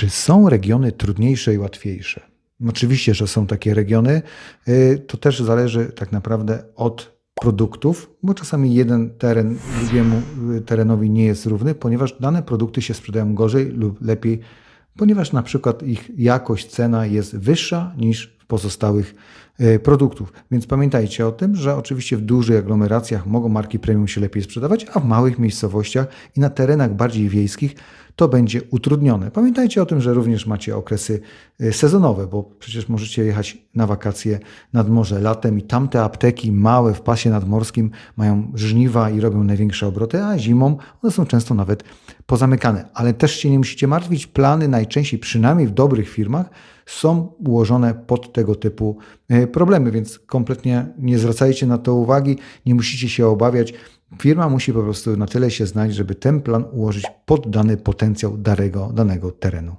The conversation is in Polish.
Czy są regiony trudniejsze i łatwiejsze? Oczywiście, że są takie regiony. Y, To też zależy tak naprawdę od produktów, bo czasami jeden teren drugiemu y, terenowi nie jest równy, ponieważ dane produkty się sprzedają gorzej lub lepiej, ponieważ na przykład ich jakość, cena jest wyższa niż w pozostałych produktów. Więc pamiętajcie o tym, że oczywiście w dużych aglomeracjach mogą marki premium się lepiej sprzedawać, a w małych miejscowościach i na terenach bardziej wiejskich to będzie utrudnione. Pamiętajcie o tym, że również macie okresy y, sezonowe, bo przecież możecie jechać na wakacje nad morze latem i tamte apteki małe w pasie nadmorskim mają żniwa i robią największe obroty, a zimą one są często nawet pozamykane. Ale też się nie musicie martwić, plany najczęściej, przynajmniej w dobrych firmach, są ułożone pod tego typu y, problemy, więc kompletnie nie zwracajcie na to uwagi, nie musicie się obawiać. Firma musi po prostu na tyle się znać, żeby ten plan ułożyć pod dany potencjał danego, danego terenu.